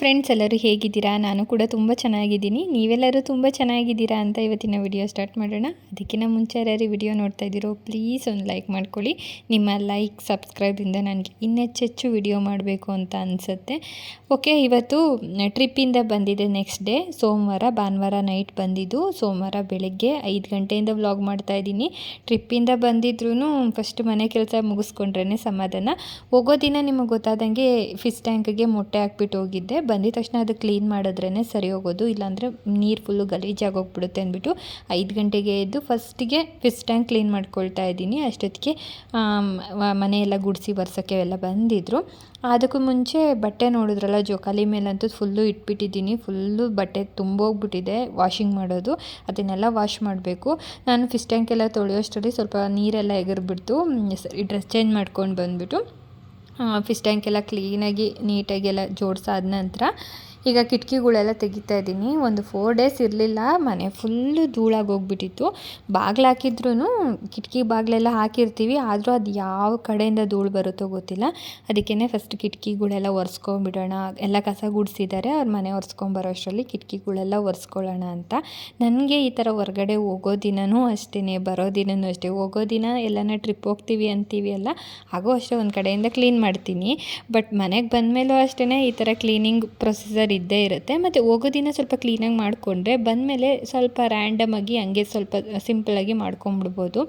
Friends ಎಲ್ಲರೂ ಹೇಗಿದ್ದೀರಾ? ನಾನು ಕೂಡ ತುಂಬ ಚೆನ್ನಾಗಿದ್ದೀನಿ. ನೀವೆಲ್ಲರೂ ತುಂಬ ಚೆನ್ನಾಗಿದ್ದೀರಾ ಅಂತ ಇವತ್ತಿನ ವಿಡಿಯೋ ಸ್ಟಾರ್ಟ್ ಮಾಡೋಣ. ಅದಕ್ಕಿಂತ ಮುಂಚೆ ಯಾರ್ಯಾರು ವಿಡಿಯೋ ನೋಡ್ತಾ ಇದ್ದೀರೋ ಪ್ಲೀಸ್ ಒಂದು ಲೈಕ್ ಮಾಡ್ಕೊಳ್ಳಿ. ನಿಮ್ಮ ಲೈಕ್ ಸಬ್ಸ್ಕ್ರೈಬಿಂದ ನನಗೆ ಇನ್ನೆಚ್ಚೆಚ್ಚು ವಿಡಿಯೋ ಮಾಡಬೇಕು ಅಂತ ಅನಿಸುತ್ತೆ. ಓಕೆ ಇವತ್ತು ಟ್ರಿಪ್ಪಿಂದ ಬಂದಿದೆ ನೆಕ್ಸ್ಟ್ ಡೇ ಸೋಮವಾರ, ಭಾನುವಾರ ನೈಟ್ ಬಂದಿದ್ದು. ಸೋಮವಾರ ಬೆಳಗ್ಗೆ ಐದು ಗಂಟೆಯಿಂದ ವ್ಲಾಗ್ ಮಾಡ್ತಾ ಇದ್ದೀನಿ. ಟ್ರಿಪ್ಪಿಂದ ಬಂದಿದ್ರೂ ಫಸ್ಟ್ ಮನೆ ಕೆಲಸ ಮುಗಿಸ್ಕೊಂಡ್ರೇ ಸಮಾಧಾನ. ಹೋಗೋ ದಿನ ನಿಮಗೆ ಗೊತ್ತಾದಂಗೆ ಫಿಶ್ ಟ್ಯಾಂಕ್ಗೆ ಮೊಟ್ಟೆ ಹಾಕ್ಬಿಟ್ಟು ಹೋಗಿದ್ದೆ. ಬಂದಿದ ತಕ್ಷಣ ಅದು ಕ್ಲೀನ್ ಮಾಡಿದ್ರೇ ಸರಿ ಹೋಗೋದು. ಇಲ್ಲಾಂದರೆ ನೀರು ಫುಲ್ಲು ಗಲೀಜಾಗಿ ಹೋಗ್ಬಿಡುತ್ತೆ ಅಂದ್ಬಿಟ್ಟು ಐದು ಗಂಟೆಗೆ ಎದ್ದು ಫಸ್ಟಿಗೆ ಫಿಶ್ ಟ್ಯಾಂಕ್ ಕ್ಲೀನ್ ಮಾಡ್ಕೊಳ್ತಾ ಇದ್ದೀನಿ. ಅಷ್ಟೊತ್ತಿಗೆ ಮನೆಯೆಲ್ಲ ಗುಡಿಸಿ ಬರ್ಸೋಕ್ಕೆ ಎಲ್ಲ ಬಂದಿದ್ದರು ಅದಕ್ಕೂ ಮುಂಚೆ ಬಟ್ಟೆ ನೋಡಿದ್ರಲ್ಲ, ಜೋಕಾಲಿ ಮೇಲಂತೂ ಫುಲ್ಲು ಇಟ್ಬಿಟ್ಟಿದ್ದೀನಿ. ಫುಲ್ಲು ಬಟ್ಟೆ ತುಂಬೋಗ್ಬಿಟ್ಟಿದೆ ವಾಷಿಂಗ್ ಮಾಡೋದು. ಅದನ್ನೆಲ್ಲ ವಾಶ್ ಮಾಡಬೇಕು. ನಾನು ಫಿಶ್ ಟ್ಯಾಂಕ್ ಎಲ್ಲ ತೊಳೆಯೋಷ್ಟರಲ್ಲಿ ಸ್ವಲ್ಪ ನೀರೆಲ್ಲ ಎಗರ್ಬಿಡ್ತು. ಸರಿ ಡ್ರೆಸ್ ಚೇಂಜ್ ಮಾಡ್ಕೊಂಡು ಬಂದುಬಿಟ್ಟು. ಫಿಶ್ ಟ್ಯಾಂಕ್ ಎಲ್ಲ ಕ್ಲೀನಾಗಿ ನೀಟಾಗಿ ಎಲ್ಲ ಜೋಡಿಸಾದ ನಂತರ ಈಗ ಕಿಟಕಿಗಳೆಲ್ಲ ತೆಗಿತಾ ಇದ್ದೀನಿ. ಒಂದು ಫೋರ್ ಡೇಸ್ ಇರಲಿಲ್ಲ. ಮನೆ ಫುಲ್ಲು ಧೂಳಾಗಿ ಹೋಗ್ಬಿಟ್ಟಿತ್ತು. ಬಾಗಿಲು ಹಾಕಿದ್ರೂ ಕಿಟಕಿ ಬಾಗಿಲೆಲ್ಲ ಹಾಕಿರ್ತೀವಿ. ಆದರೂ ಅದು ಯಾವ ಕಡೆಯಿಂದ ಧೂಳು ಬರುತ್ತೋ ಗೊತ್ತಿಲ್ಲ. ಅದಕ್ಕೇ ಫಸ್ಟ್ ಕಿಟಕಿಗಳೆಲ್ಲ ಒರೆಸ್ಕೊಂಬಿಡೋಣ ಎಲ್ಲ ಕಸ ಗುಡಿಸಿದ್ದಾರೆ. ಅವ್ರ ಮನೆ ಒರೆಸ್ಕೊಂಬರೋ ಅಷ್ಟರಲ್ಲಿ ಕಿಟಕಿಗಳೆಲ್ಲ ಒರೆಸ್ಕೊಳ್ಳೋಣ ಅಂತ. ನನಗೆ ಈ ಥರ ಹೊರಗಡೆ ಹೋಗೋ ದಿನವೂ ಅಷ್ಟೇ ಬರೋ ದಿನವೂ ಅಷ್ಟೇ. ಹೋಗೋ ದಿನ ಎಲ್ಲನೇ ಟ್ರಿಪ್ ಹೋಗ್ತೀವಿ ಅಂತೀವಿ ಅಲ್ಲ. ಹಾಗೂ ಅಷ್ಟೇ ಒಂದು ಕಡೆಯಿಂದ ಕ್ಲೀನ್ ಮಾಡ್ತೀನಿ. ಬಟ್ ಮನೆಗೆ ಬಂದಮೇಲೂ ಅಷ್ಟೇ ಈ ಥರ ಕ್ಲೀನಿಂಗ್ ಪ್ರೊಸೀಜರ್ ಇದ್ದೇ ಇರುತ್ತೆ. ಮತ್ತು ಹೋಗೋ ದಿನ ಸ್ವಲ್ಪ ಕ್ಲೀನಾಗಿ ಮಾಡಿಕೊಂಡ್ರೆ ಬಂದಮೇಲೆ ಸ್ವಲ್ಪ ರ್ಯಾಂಡಮಾಗಿ ಹಂಗೆ ಸ್ವಲ್ಪ ಸಿಂಪಲಾಗಿ ಮಾಡ್ಕೊಂಬಿಡ್ಬೋದು.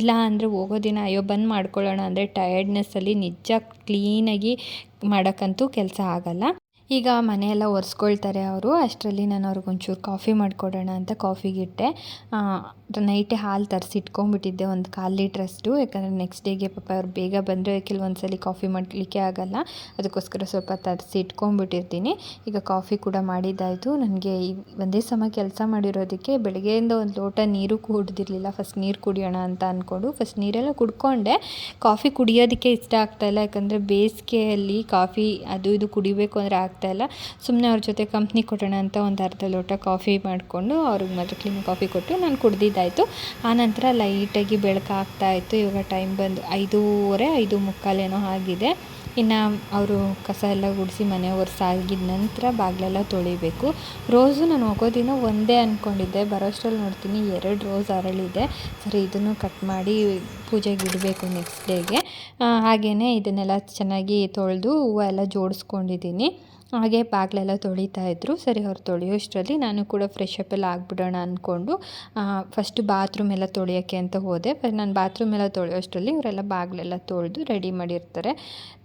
ಇಲ್ಲ ಅಂದರೆ ಹೋಗೋ ದಿನ ಅಯ್ಯೋ ಬಂದು ಮಾಡ್ಕೊಳ್ಳೋಣ ಅಂದರೆ ಟಯರ್ಡ್ನೆಸ್ಸಲ್ಲಿ ನಿಜ ಕ್ಲೀನಾಗಿ ಮಾಡೋಕ್ಕಂತೂ ಕೆಲಸ ಆಗೋಲ್ಲ. ಈಗ ಮನೆಯೆಲ್ಲ ಒರೆಸ್ಕೊಳ್ತಾರೆ ಅವರು. ಅಷ್ಟರಲ್ಲಿ ನಾನು ಅವ್ರಿಗೆ ಒಂಚೂರು ಕಾಫಿ ಮಾಡಿಕೊಡೋಣ ಅಂತ ಕಾಫಿಗಿಟ್ಟೆ ನೈಟೇ ಹಾಲು ತರಿಸಿ ಇಟ್ಕೊಂಡ್ಬಿಟ್ಟಿದ್ದೆ ಒಂದು ಕಾಲು ಲೀಟ್ರಷ್ಟು ಯಾಕಂದರೆ ನೆಕ್ಸ್ಟ್ ಡೇಗೆ ಪಾಪ ಅವ್ರು ಬೇಗ ಬಂದರೆ ಕೆಲವೊಂದು ಸಲ ಕಾಫಿ ಮಾಡಲಿಕ್ಕೆ ಆಗೋಲ್ಲ. ಅದಕ್ಕೋಸ್ಕರ ಸ್ವಲ್ಪ ತರಿಸಿ ಇಟ್ಕೊಂಡ್ಬಿಟ್ಟಿರ್ತೀನಿ ಈಗ ಕಾಫಿ ಕೂಡ ಮಾಡಿದ್ದಾಯಿತು. ನನಗೆ ಒಂದೇ ಸಮ ಕೆಲಸ ಮಾಡಿರೋದಕ್ಕೆ ಬೆಳಗ್ಗೆಯಿಂದ ಒಂದು ಲೋಟ ನೀರು ಕುಡ್ದಿರಲಿಲ್ಲ. ಫಸ್ಟ್ ನೀರು ಕುಡಿಯೋಣ ಅಂತ ಅಂದ್ಕೊಂಡು ಫಸ್ಟ್ ನೀರೆಲ್ಲ ಕುಡ್ಕೊಂಡೆ. ಕಾಫಿ ಕುಡಿಯೋದಕ್ಕೆ ಇಷ್ಟ ಆಗ್ತಾಯಿಲ್ಲ ಯಾಕಂದರೆ ಬೇಸಿಗೆಯಲ್ಲಿ ಕಾಫಿ ಅದು ಇದು ಕುಡಿಬೇಕು ಅಂದರೆ ಆಗ್ತಾಯಿಲ್ಲ ಸುಮ್ಮನೆ ಅವ್ರ ಜೊತೆ ಕಂಪ್ನಿ ಕೊಡೋಣ ಅಂತ ಒಂದು ಅರ್ಧ ಲೋಟ ಕಾಫಿ ಮಾಡಿಕೊಂಡು ಅವ್ರಿಗೆ ಮಾತ್ರ ಕ್ಲೀನ್ ಕಾಫಿ ಕೊಟ್ಟು ನಾನು ಕುಡ್ದಿದ್ದಾಯಿತು ಆನಂತರ ಲೈಟಾಗಿ ಬೆಳಕಾಗ್ತಾ ಇತ್ತು. ಇವಾಗ ಟೈಮ್ ಬಂದು ಐದೂವರೆ, ಐದು ಮುಕ್ಕಾಲೇನೋ ಆಗಿದೆ. ಇನ್ನು ಅವರು ಕಸ ಎಲ್ಲ ಗುಡಿಸಿ ಮನೆ ಒರೆಸಾಗಿದ ನಂತರ ಬಾಗಿಲೆಲ್ಲ ತೊಳಿಬೇಕು. ರೋಸು ನಾನು ಹೋಗೋ ದಿನ ಒಂದೇ ಅಂದ್ಕೊಂಡಿದ್ದೆ ಬರೋಷ್ಟರಲ್ಲಿ ನೋಡ್ತೀನಿ ಎರಡು ರೋಸ್ ಅರಳಿದೆ. ಸರಿ, ಇದನ್ನು ಕಟ್ ಮಾಡಿ ಪೂಜೆಗೆ ಇಡಬೇಕು ನೆಕ್ಸ್ಟ್ ಡೇಗೆ ಹಾಗೆಯೇ ಇದನ್ನೆಲ್ಲ ಚೆನ್ನಾಗಿ ತೊಳೆದು ಹೂವು ಎಲ್ಲ ಜೋಡಿಸ್ಕೊಂಡಿದ್ದೀನಿ. ಹಾಗೆ ಬಾಗಿಲೆಲ್ಲ ತೊಳಿತಾ ಇದ್ದರು ಸರಿ, ಅವ್ರು ತೊಳೆಯೋಷ್ಟರಲ್ಲಿ ನಾನು ಕೂಡ ಫ್ರೆಶ್ ಅಪ್ ಎಲ್ಲ ಆಗಿಬಿಡೋಣ ಅಂದ್ಕೊಂಡು ಫಸ್ಟ್ ಬಾತ್ರೂಮ್ ಎಲ್ಲ ತೊಳೆಯೋಕ್ಕೆ ಅಂತ ಹೋದೆ. ಬಟ್ ನಾನು ಬಾತ್ರೂಮ್ ಎಲ್ಲ ತೊಳೆಯೋಷ್ಟರಲ್ಲಿ ಇವರೆಲ್ಲ ಬಾಗಿಲೆಲ್ಲ ತೊಳೆದು ರೆಡಿ ಮಾಡಿರ್ತಾರೆ.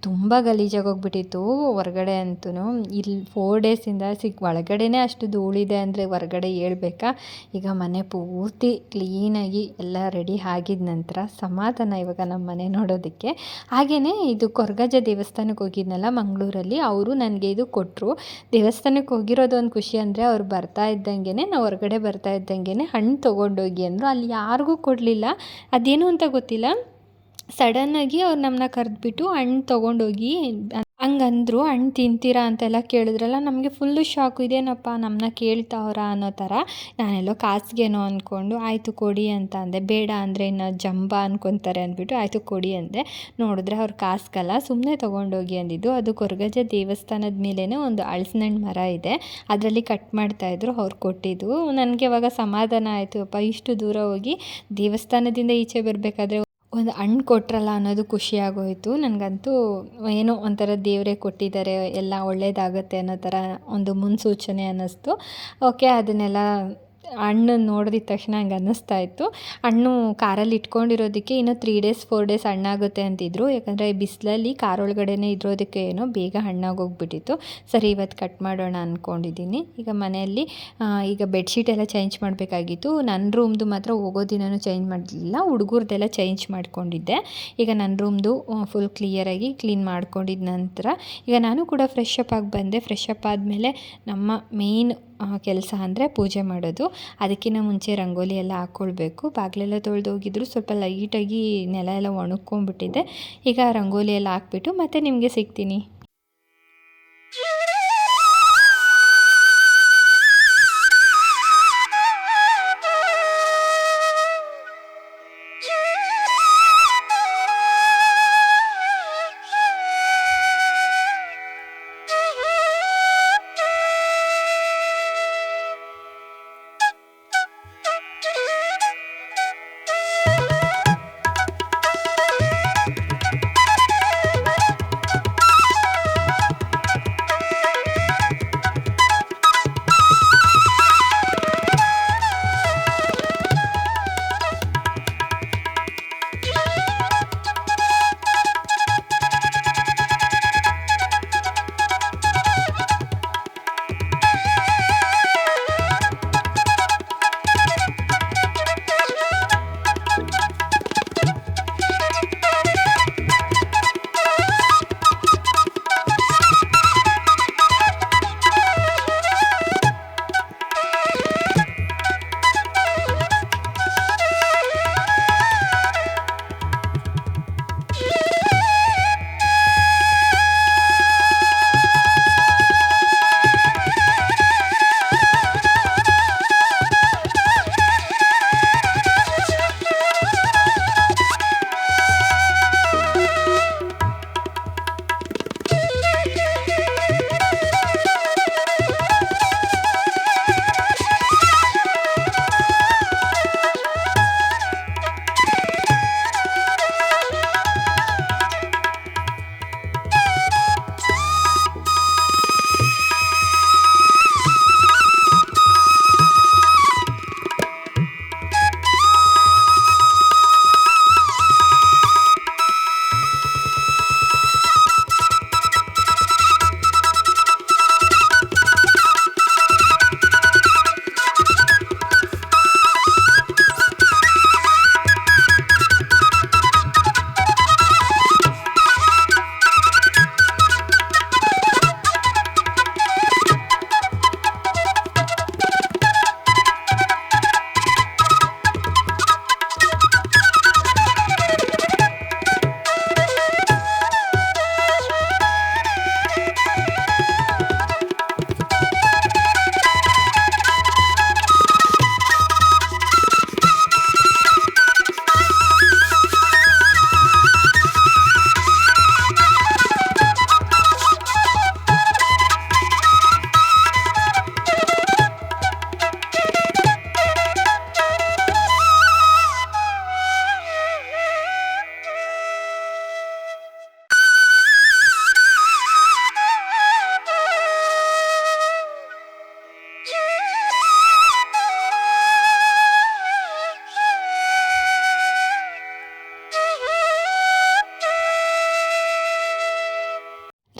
ತುಂಬ ಗಲೀಜಾಗಿ ಹೋಗ್ಬಿಟ್ಟಿತ್ತು ಹೊರಗಡೆ ಅಂತೂ ಇಲ್ಲಿ ಫೋರ್ ಡೇಸಿಂದ ಸಿಕ್ ಒಳಗಡೆನೇ ಅಷ್ಟು ಧೂಳಿದೆ ಅಂದರೆ ಹೊರಗಡೆ ಹೇಳ್ಬೇಕಾ? ಈಗ ಮನೆ ಪೂರ್ತಿ ಕ್ಲೀನಾಗಿ ಎಲ್ಲ ರೆಡಿ ಆಗಿದ ನಂತರ ಸಮಾಧಾನ ಇವಾಗ ನಮ್ಮ ಮನೆ ನೋಡೋದಕ್ಕೆ. ಹಾಗೆಯೇ ಇದು ಕೊರಗಜ ದೇವಸ್ಥಾನಕ್ಕೆ ಹೋಗಿದ್ನಲ್ಲ ಮಂಗಳೂರಲ್ಲಿ, ಅವರು ನನಗೆ ಇದು ಕೊಟ್ಟರು ದೇವಸ್ಥಾನಕ್ಕೆ ಹೋಗಿರೋದು ಒಂದು ಖುಷಿ ಅಂದರೆ ಅವ್ರು ಬರ್ತಾ ಇದ್ದಂಗೆ ನಾವು ಹೊರಗಡೆ ಬರ್ತಾ ಇದ್ದಂಗೆ ಹಣ್ಣು ತೊಗೊಂಡೋಗಿ ಅಂದರು. ಅಲ್ಲಿ ಯಾರಿಗೂ ಕೊಡಲಿಲ್ಲ. ಅದೇನು ಅಂತ ಗೊತ್ತಿಲ್ಲ. ಸಡನ್ನಾಗಿ ಅವ್ರು ನಮ್ಮನ್ನ ಕರೆದ್ಬಿಟ್ಟು ಹಣ್ಣು ತೊಗೊಂಡೋಗಿ ಹಂಗಂದ್ರು ಹಣ್ಣು ತಿಂತೀರಾ ಅಂತೆಲ್ಲ ಕೇಳಿದ್ರಲ್ಲ, ನಮಗೆ ಫುಲ್ಲು ಶಾಕು ಇದೇನಪ್ಪ ನಮ್ಮನ್ನ ಕೇಳ್ತಾವ್ರ ಅನ್ನೋ ಥರ ನಾನೆಲ್ಲೋ ಕಾಸ್ಗೇನೋ ಅಂದ್ಕೊಂಡು ಆಯಿತು ಕೊಡಿ ಅಂತ ಅಂದೆ. ಬೇಡ ಅಂದರೆ ಇನ್ನು ಜಂಬ ಅನ್ಕೊತಾರೆ ಅಂದ್ಬಿಟ್ಟು, ಆಯಿತು ಕೊಡಿ ಅಂದೆ. ನೋಡಿದ್ರೆ ಅವ್ರು ಕಾಸ್ಗಲ್ಲ ಸುಮ್ಮನೆ ತೊಗೊಂಡೋಗಿ ಅಂದಿದ್ದು, ಅದು ಕೊರಗಜ ದೇವಸ್ಥಾನದ ಮೇಲೇ ಒಂದು ಹಣ್ಣು ಮರ ಇದೆ. ಅದರಲ್ಲಿ ಕಟ್ ಮಾಡ್ತಾಯಿದ್ರು ಅವ್ರು ಕೊಟ್ಟಿದ್ದು. ನನಗೆ ಇವಾಗ ಸಮಾಧಾನ ಆಯಿತು, ಅಪ್ಪ, ಇಷ್ಟು ದೂರ ಹೋಗಿ ದೇವಸ್ಥಾನದಿಂದ ಈಚೆ ಬರಬೇಕಾದ್ರೆ ಒಂದು ಹಣ್ಣು ಕೊಟ್ರಲ್ಲ ಅನ್ನೋದು ಖುಷಿಯಾಗೋಯಿತು ನನಗಂತೂ ಏನೋ ಒಂಥರ ದೇವರೇ ಕೊಟ್ಟಿದ್ದಾರೆ, ಎಲ್ಲ ಒಳ್ಳೇದಾಗುತ್ತೆ ಅನ್ನೋ ಥರ ಒಂದು ಮುನ್ಸೂಚನೆ ಅನ್ನಿಸ್ತು. ಓಕೆ, ಅದನ್ನೆಲ್ಲ ಹಣ್ಣು ನೋಡಿದ ತಕ್ಷಣ ಹಂಗೆ ಅನ್ನಿಸ್ತಾ ಇತ್ತು. ಹಣ್ಣು ಕಾರಲ್ಲಿ ಇಟ್ಕೊಂಡಿರೋದಕ್ಕೆ ಇನ್ನೂ ತ್ರೀ ಡೇಸ್ ಫೋರ್ ಡೇಸ್ ಹಣ್ಣಾಗುತ್ತೆ ಅಂತಿದ್ರು. ಯಾಕಂದರೆ ಬಿಸಿಲಲ್ಲಿ ಕಾರೊಳಗಡೆನೇ ಇರೋದಕ್ಕೆ ಏನೋ ಬೇಗ ಹಣ್ಣಾಗೋಗ್ಬಿಟ್ಟಿತ್ತು ಸರಿ ಇವತ್ತು ಕಟ್ ಮಾಡೋಣ ಅಂದ್ಕೊಂಡಿದ್ದೀನಿ ಈಗ ಮನೆಯಲ್ಲಿ ಈಗ ಬೆಡ್ಶೀಟ್ ಎಲ್ಲ ಚೇಂಜ್ ಮಾಡಬೇಕಾಗಿತ್ತು. ನನ್ನ ರೂಮ್ದು ಮಾತ್ರ ಹೋಗೋ ದಿನವೂ ಚೇಂಜ್ ಮಾಡಲಿಲ್ಲ. ಹುಡುಗರ್ದೆಲ್ಲ ಚೇಂಜ್ ಮಾಡ್ಕೊಂಡಿದ್ದೆ. ಈಗ ನನ್ನ ರೂಮ್ದು ಫುಲ್ ಕ್ಲಿಯರಾಗಿ ಕ್ಲೀನ್ ಮಾಡ್ಕೊಂಡಿದ್ದ ನಂತರ ಈಗ ನಾನು ಕೂಡ ಫ್ರೆಶ್ ಅಪ್ ಆಗಿ ಬಂದೆ. ಫ್ರೆಶ್ ಅಪ್ ಆದಮೇಲೆ ನಮ್ಮ ಮೇಯ್ನ್ ಕೆಲಸ ಅಂದರೆ ಪೂಜೆ ಮಾಡೋದು. ಅದಕ್ಕಿಂತ ಮುಂಚೆ ರಂಗೋಲಿ ಎಲ್ಲ ಹಾಕ್ಕೊಳ್ಬೇಕು ಬಾಗಿಲೆಲ್ಲ ತೊಳೆದೋಗಿದ್ರು ಸ್ವಲ್ಪ ಲೈಟಾಗಿ ನೆಲ ಎಲ್ಲ ಒಣಗ್ಕೊಂಡ್ಬಿಟ್ಟಿದೆ. ಈಗ ರಂಗೋಲಿ ಎಲ್ಲ ಹಾಕ್ಬಿಟ್ಟು ಮತ್ತೆ ನಿಮಗೆ ಸಿಗ್ತೀನಿ.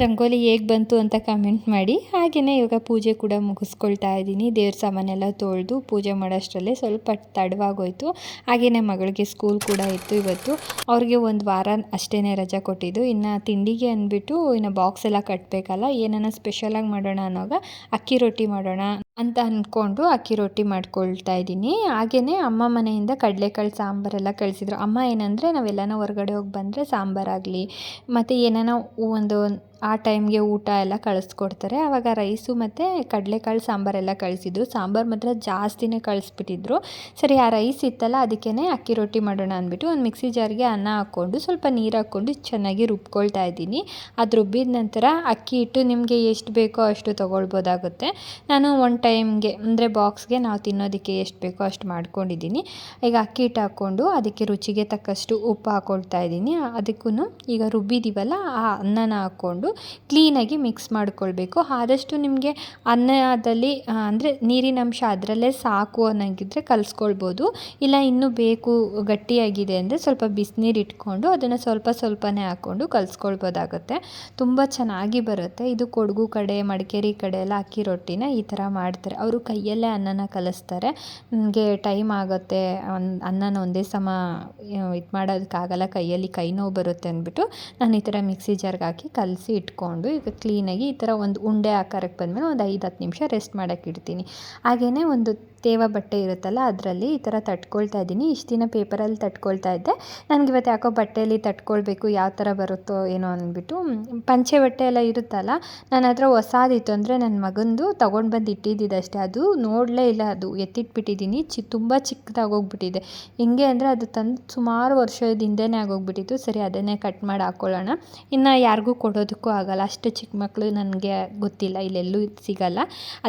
ರಂಗೋಲಿ ಹೇಗೆ ಬಂತು ಅಂತ ಕಮೆಂಟ್ ಮಾಡಿ. ಹಾಗೆಯೇ ಇವಾಗ ಪೂಜೆ ಕೂಡ ಮುಗಿಸ್ಕೊಳ್ತಾ ಇದ್ದೀನಿ. ದೇವ್ರ ಸಾಮಾನೆಲ್ಲ ತೊಳೆದು ಪೂಜೆ ಮಾಡೋಷ್ಟರಲ್ಲೇ ಸ್ವಲ್ಪ ತಡವಾಗೋಯ್ತು. ಹಾಗೆಯೇ ಮಗಳಿಗೆ ಸ್ಕೂಲ್ ಕೂಡ ಇತ್ತು ಇವತ್ತು. ಅವ್ರಿಗೆ ಒಂದು ವಾರ ಅಷ್ಟೇ ರಜೆ ಕೊಟ್ಟಿದ್ದು. ಇನ್ನು ತಿಂಡಿಗೆ ಅಂದ್ಬಿಟ್ಟು ಇನ್ನು ಬಾಕ್ಸ್ ಎಲ್ಲ ಕಟ್ಟಬೇಕಲ್ಲ ಏನನ್ನ ಸ್ಪೆಷಲಾಗಿ ಮಾಡೋಣ ಅನ್ನೋವಾಗ ಅಕ್ಕಿ ರೊಟ್ಟಿ ಮಾಡೋಣ ಅಂತ ಅಂದ್ಕೊಂಡು ಅಕ್ಕಿ ರೊಟ್ಟಿ ಮಾಡ್ಕೊಳ್ತಾ ಇದ್ದೀನಿ. ಹಾಗೆಯೇ ಅಮ್ಮ ಮನೆಯಿಂದ ಕಡಲೆಕಾಳು ಸಾಂಬಾರೆಲ್ಲ ಕಳಿಸಿದ್ರು. ಅಮ್ಮ ಏನಂದರೆ ನಾವೆಲ್ಲನೂ ಹೊರಗಡೆ ಹೋಗಿ ಬಂದರೆ ಸಾಂಬಾರಾಗಲಿ ಮತ್ತು ಏನಾನ ಒಂದು ಆ ಟೈಮ್ಗೆ ಊಟ ಎಲ್ಲ ಕಳಿಸ್ಕೊಡ್ತಾರೆ. ಆವಾಗ ರೈಸು ಮತ್ತು ಕಡಲೆಕಾಳು ಸಾಂಬಾರೆಲ್ಲ ಕಳಿಸಿದ್ರು. ಸಾಂಬಾರು ಮಾತ್ರ ಜಾಸ್ತಿನೇ ಕಳಿಸ್ಬಿಟ್ಟಿದ್ರು. ಸರಿ, ಆ ರೈಸ್ ಇತ್ತಲ್ಲ ಅದಕ್ಕೇ ಅಕ್ಕಿ ರೊಟ್ಟಿ ಮಾಡೋಣ ಅಂದ್ಬಿಟ್ಟು ಒಂದು ಮಿಕ್ಸಿ ಜಾರ್ಗೆ ಅನ್ನ ಹಾಕ್ಕೊಂಡು ಸ್ವಲ್ಪ ನೀರು ಹಾಕ್ಕೊಂಡು ಚೆನ್ನಾಗಿ ರುಬ್ಕೊಳ್ತಾ ಇದ್ದೀನಿ. ಅದು ರುಬ್ಬಿದ ನಂತರ ಅಕ್ಕಿ ಹಿಟ್ಟು ನಿಮಗೆ ಎಷ್ಟು ಬೇಕೋ ಅಷ್ಟು ತೊಗೊಳ್ಬೋದಾಗುತ್ತೆ. ನಾನು ಒನ್ ಟೈಮ್ಗೆ, ಅಂದರೆ ಬಾಕ್ಸ್ಗೆ ನಾವು ತಿನ್ನೋದಕ್ಕೆ ಎಷ್ಟು ಬೇಕೋ ಅಷ್ಟು ಮಾಡ್ಕೊಂಡಿದ್ದೀನಿ. ಈಗ ಅಕ್ಕಿ ಹಿಟ್ಟು ಹಾಕ್ಕೊಂಡು ಅದಕ್ಕೆ ರುಚಿಗೆ ತಕ್ಕಷ್ಟು ಉಪ್ಪು ಹಾಕ್ಕೊಳ್ತಾ ಇದ್ದೀನಿ. ಅದಕ್ಕೂ ಈಗ ರುಬ್ಬಿದ್ದೀವಲ್ಲ ಆ ಅನ್ನನ ಹಾಕ್ಕೊಂಡು ಕ್ಲೀನಾಗಿ ಮಿಕ್ಸ್ ಮಾಡಿಕೊಳ್ಬೇಕು. ಆದಷ್ಟು ನಿಮಗೆ ಅನ್ನದಲ್ಲಿ ಅಂದರೆ ನೀರಿನ ಅಂಶ ಅದರಲ್ಲೇ ಸಾಕು ಅನ್ನೋಂಗಿದ್ರೆ ಕಲಿಸ್ಕೊಳ್ಬೋದು. ಇಲ್ಲ ಇನ್ನೂ ಬೇಕು ಗಟ್ಟಿಯಾಗಿದೆ ಅಂದರೆ ಸ್ವಲ್ಪ ಬಿಸಿನೀರು ಇಟ್ಕೊಂಡು ಅದನ್ನು ಸ್ವಲ್ಪ ಸ್ವಲ್ಪನೇ ಹಾಕ್ಕೊಂಡು ಕಲಿಸ್ಕೊಳ್ಬೋದಾಗುತ್ತೆ. ತುಂಬ ಚೆನ್ನಾಗಿ ಬರುತ್ತೆ. ಇದು ಕೊಡಗು ಕಡೆ, ಮಡಿಕೇರಿ ಕಡೆ ಎಲ್ಲ ಅಕ್ಕಿ ರೊಟ್ಟಿನ ಈ ಥರ ಮಾಡ್ತಾರೆ. ಅವರು ಕೈಯಲ್ಲೇ ಅನ್ನನ ಕಲಿಸ್ತಾರೆ. ನನಗೆ ಟೈಮ್ ಆಗುತ್ತೆ. ಅನ್ನನ ಒಂದೇ ಸಮ ಇದು ಮಾಡೋದಕ್ಕಾಗಲ್ಲ. ಕೈಯಲ್ಲಿ ಕೈ ನೋವು ಬರುತ್ತೆ ಅಂದ್ಬಿಟ್ಟು ನಾನು ಈ ಥರ ಮಿಕ್ಸಿ ಜಾರ್ಗೆ ಹಾಕಿ ಕಲಸಿ ಇಟ್ಕೊಂಡು ಈಗ ಕ್ಲೀನಾಗಿ ಈ ಥರ ಒಂದು ಉಂಡೆ ಆಕಾರಕ್ಕೆ ಬಂದಮೇಲೆ ಒಂದು ಐದು ಹತ್ತು ನಿಮಿಷ ರೆಸ್ಟ್ ಮಾಡೋಕ್ಕೆ ಇಡ್ತೀನಿ. ಹಾಗೆಯೇ ಒಂದು ತೇವ ಬಟ್ಟೆ ಇರುತ್ತಲ್ಲ ಅದರಲ್ಲಿ ಈ ಥರ ತಟ್ಕೊಳ್ತಾ ಇದ್ದೀನಿ. ಇಷ್ಟು ದಿನ ಪೇಪರಲ್ಲಿ ತಟ್ಕೊಳ್ತಾ ಇದ್ದೆ. ನನಗೆ ಇವತ್ತು ಯಾಕೋ ಬಟ್ಟೆಯಲ್ಲಿ ತಟ್ಕೊಳ್ಬೇಕು ಯಾವ ಥರ ಬರುತ್ತೋ ಏನೋ ಅಂದ್ಬಿಟ್ಟು ಪಂಚೆ ಬಟ್ಟೆ ಎಲ್ಲ ಇರುತ್ತಲ್ಲ ನನ್ನ ಹತ್ರ ಹೊಸಾದಿತ್ತು ಅಂದರೆ ನನ್ನ ಮಗಂದು ತೊಗೊಂಡು ಬಂದು ಇಟ್ಟಿದ್ದಿದ್ದು ಅಷ್ಟೇ. ಅದು ನೋಡಲೇ ಇಲ್ಲ, ಅದು ಎತ್ತಿಟ್ಬಿಟ್ಟಿದ್ದೀನಿ. ಚಿ, ತುಂಬ ಚಿಕ್ಕದಾಗೋಗ್ಬಿಟ್ಟಿದೆ. ಹಿಂಗೆ ಅಂದರೆ ಅದು ತಂದು ಸುಮಾರು ವರ್ಷದ ಹಿಂದೆನೇ ಆಗೋಗ್ಬಿಟ್ಟಿತ್ತು. ಸರಿ, ಅದನ್ನೇ ಕಟ್ ಮಾಡಿ ಹಾಕ್ಕೊಳ್ಳೋಣ ಇನ್ನು ಯಾರಿಗೂ ಕೊಡೋದಕ್ಕೂ ಆಗೋಲ್ಲ, ಅಷ್ಟು ಚಿಕ್ಕ ಮಕ್ಕಳು ನನಗೆ ಗೊತ್ತಿಲ್ಲ, ಇಲ್ಲೆಲ್ಲೂ ಸಿಗಲ್ಲ.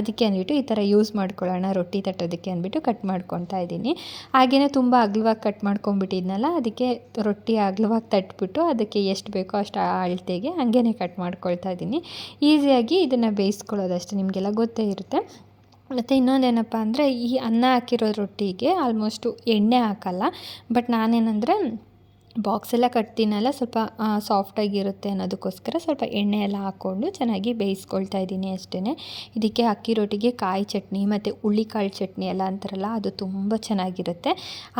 ಅದಕ್ಕೆ ಅಂದ್ಬಿಟ್ಟು ಈ ಥರ ಯೂಸ್ ಮಾಡ್ಕೊಳ್ಳೋಣ, ರೊಟ್ಟಿ ತಟ್ಟೋದಕ್ಕೆ ಅಂದ್ಬಿಟ್ಟು ಕಟ್ ಮಾಡ್ಕೊತಾ ಇದ್ದೀನಿ. ಹಾಗೆಯೇ ತುಂಬ ಅಗಲವಾಗಿ ಕಟ್ ಮಾಡ್ಕೊಂಬಿಟ್ಟಿದ್ನಲ್ಲ ಅದಕ್ಕೆ ರೊಟ್ಟಿ ಅಗಲವಾಗಿ ತಟ್ಬಿಟ್ಟು ಅದಕ್ಕೆ ಎಷ್ಟು ಬೇಕೋ ಅಷ್ಟು ಅಳತೆಗೆ ಹಾಗೇ ಕಟ್ ಮಾಡ್ಕೊಳ್ತಾ ಇದ್ದೀನಿ. ಈಸಿಯಾಗಿ ಇದನ್ನು ಬೇಯಿಸ್ಕೊಳ್ಳೋದಷ್ಟೇ ನಿಮಗೆಲ್ಲ ಗೊತ್ತೇ ಇರುತ್ತೆ. ಮತ್ತು ಇನ್ನೊಂದೇನಪ್ಪ ಅಂದರೆ, ಈ ಅನ್ನ ಹಾಕಿರೋ ರೊಟ್ಟಿಗೆ ಆಲ್ಮೋಸ್ಟು ಎಣ್ಣೆ ಹಾಕಲ್ಲ, ಬಟ್ ನಾನೇನಂದರೆ ಬಾಕ್ಸ್ ಎಲ್ಲ ಕಟ್ತೀನಲ್ಲ ಸ್ವಲ್ಪ ಸಾಫ್ಟಾಗಿರುತ್ತೆ ಅನ್ನೋದಕ್ಕೋಸ್ಕರ ಸ್ವಲ್ಪ ಎಣ್ಣೆ ಎಲ್ಲ ಹಾಕ್ಕೊಂಡು ಚೆನ್ನಾಗಿ ಬೇಯಿಸ್ಕೊಳ್ತಾ ಇದ್ದೀನಿ ಅಷ್ಟೇ ಇದಕ್ಕೆ ಅಕ್ಕಿ ರೊಟ್ಟಿಗೆ ಕಾಯಿ ಚಟ್ನಿ ಮತ್ತು ಹುಳ್ಳಿಕಾಳು ಚಟ್ನಿ ಎಲ್ಲ ಅಂತಾರಲ್ಲ, ಅದು ತುಂಬ ಚೆನ್ನಾಗಿರುತ್ತೆ.